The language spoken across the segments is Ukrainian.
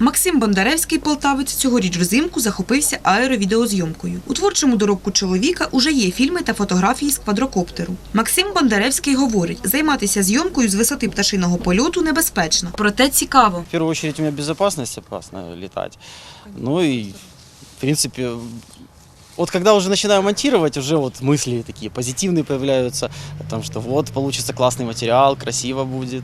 Максим Бондаревський, полтавець, цьогоріч взимку захопився аеровідеозйомкою. У творчому доробку чоловіка уже є фільми та фотографії з квадрокоптеру. Максим Бондаревський говорить, займатися зйомкою з висоти пташиного польоту небезпечно, проте цікаво. В первую очередь у меня безопасность опасно летать. Ну и, в принципе, вот когда уже начинаю монтировать, уже вот мысли такие позитивные появляются, о том, что вот получится классный материал, красиво будет.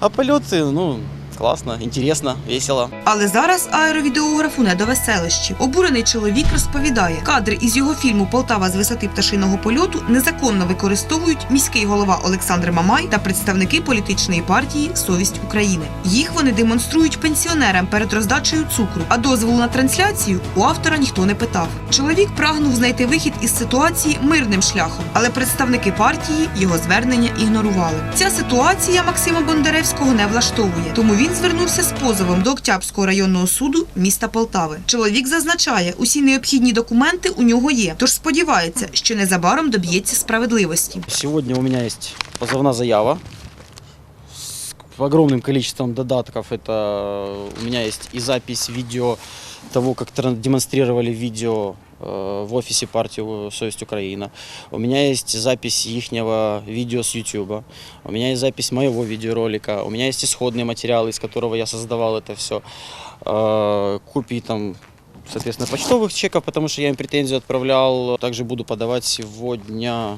А полеты, ну, классно, интересно, весело. Але зараз аеровідеографу не до веселищів. Обурений чоловік розповідає, кадри із його фільму Полтава з висоти пташиного польоту незаконно використовують міський голова Олександр Мамай та представники політичної партії Совість України. Їх вони демонструють пенсіонерам перед роздачею цукру, а дозволу на трансляцію у автора ніхто не питав. Чоловік прагнув знайти вихід із ситуації мирним шляхом, але представники партії його звернення ігнорували. Ця ситуація Максима Бондаревського не влаштовує, тому він звернувся з позовом до Октябрського районного суду міста Полтави. Чоловік зазначає, усі необхідні документи у нього є, тож сподівається, що незабаром доб'ється справедливості. Сегодня у меня есть позывная заява с огромным количеством додатков. Это у меня есть и запись видео того, как тран- демонстрировали видео э, в офисе партии «Совесть Украина». У меня есть запись ихнего видео с YouTube. У меня есть запись моего видеоролика. У меня есть исходный материал, из которого я создавал это все. Копии там соответственно, почтовых чеков, потому что я им претензию отправлял. Также буду подавать сегодня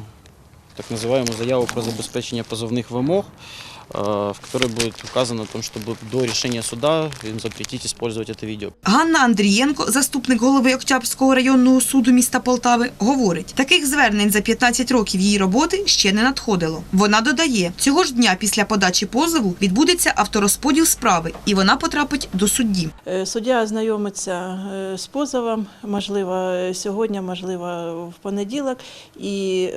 так называемую заяву про забезпечення позовных вымог, э, в которой будет указано о том, чтобы до решения суда им запретить использовать это видео. Ганна Андрієнко, заступник голови Октябрського районного суду міста Полтави, говорить, таких звернень за 15 років її роботи ще не надходило. Вона додає, цього ж дня після подачі позову відбудеться авторозподіл справи, і вона потрапить до судді. Е, Суддя ознайомиться е, з позовом, можливо, е, сьогодні, можливо, в понеділок, і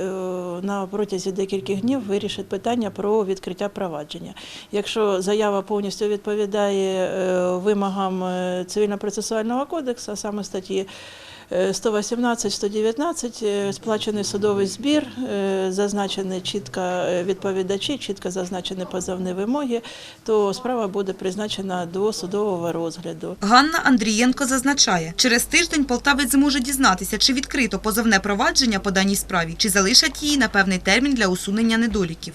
на протязі декількох днів вирішить питання про відкриття провадження. Якщо заява повністю відповідає е, вимогам е, цивільно-процесуального кодексу, а саме статті е, 118-119, е, сплачений судовий збір, зазначені чітко відповідачі, чітко зазначені позовні вимоги, то справа буде призначена до судового розгляду. Ганна Андрієнко зазначає, через тиждень полтавець зможе дізнатися, чи відкрито позовне провадження по даній справі, чи залишать її на певний термін для усунення недоліків.